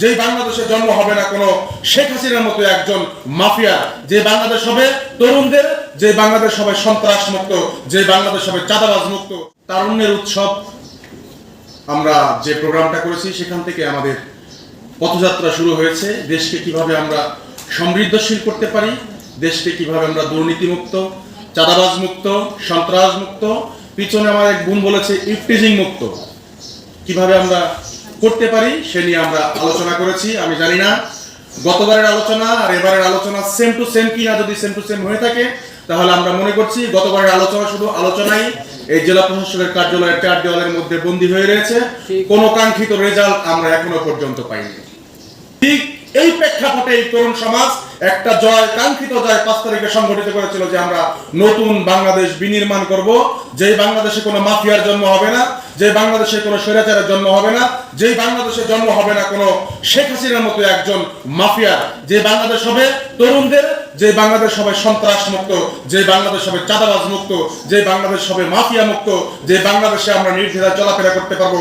যেই বাংলাদেশে জন্ম হবে না কোনো শেখ হাসিনার মতো একজন মাফিয়া যে বাংলাদেশ হবে তরুণদের যে বাংলাদেশ হবে সন্ত্রাস মুক্ত যে বাংলাদেশ হবে চাঁদাবাজ মুক্ত তারুণ্যের উৎসব। আমরা যে প্রোগ্রামটা করেছি, সেখান থেকে আমাদের পথযাত্রা শুরু হয়েছে। দেশকে কীভাবে আমরা সমৃদ্ধশীল করতে পারি, দেশকে কীভাবে আমরা দুর্নীতিমুক্ত চাঁদাবাজ মুক্ত সন্ত্রাস মুক্ত পিছনে আমার এক গুণ বলেছে ইফটিজিং মুক্ত। কীভাবে আমরা করতে পারি সে নিয়ে আমরা আলোচনা করেছি আমি জানি না। গতবারের আলোচনা আর এবারের আলোচনা সেম টু সেম কিনা যদি সেম টু সেম হয়ে থাকে তাহলে আমরা মনে করছি গতবারের আলোচনা শুধু আলোচনাই এই জেলা প্রশাসকের কার্যালয়ের চার দেওয়ালের মধ্যে বন্দী হয়ে রয়েছে। কোনো কাঙ্ক্ষিত রেজাল্ট আমরা এখনও পর্যন্ত পাইনি। ঠিক এই প্রেক্ষাপটে এই তরুণ সমাজ একটা জয় কাঙ্ক্ষিত জয় পাঁচ তারিখে সংগঠিত করেছিল যে আমরা নতুন বাংলাদেশ বিনির্মাণ করব। যেই বাংলাদেশে কোনো মাফিয়ার জন্ম হবে না যে বাংলাদেশে কোনো স্বৈরাচারের জন্ম হবে না, যেই বাংলাদেশে জন্ম হবে না কোনো শেখ হাসিনার মতো একজন মাফিয়া, যে বাংলাদেশ হবে তরুণদের, যে বাংলাদেশ হবে সন্ত্রাস মুক্ত যে বাংলাদেশ হবে চাঁদাবাজ মুক্ত যে বাংলাদেশ হবে মাফিয়া মুক্ত যে বাংলাদেশে আমরা নির্দ্বিধায় চলাফেরা করতে পারব।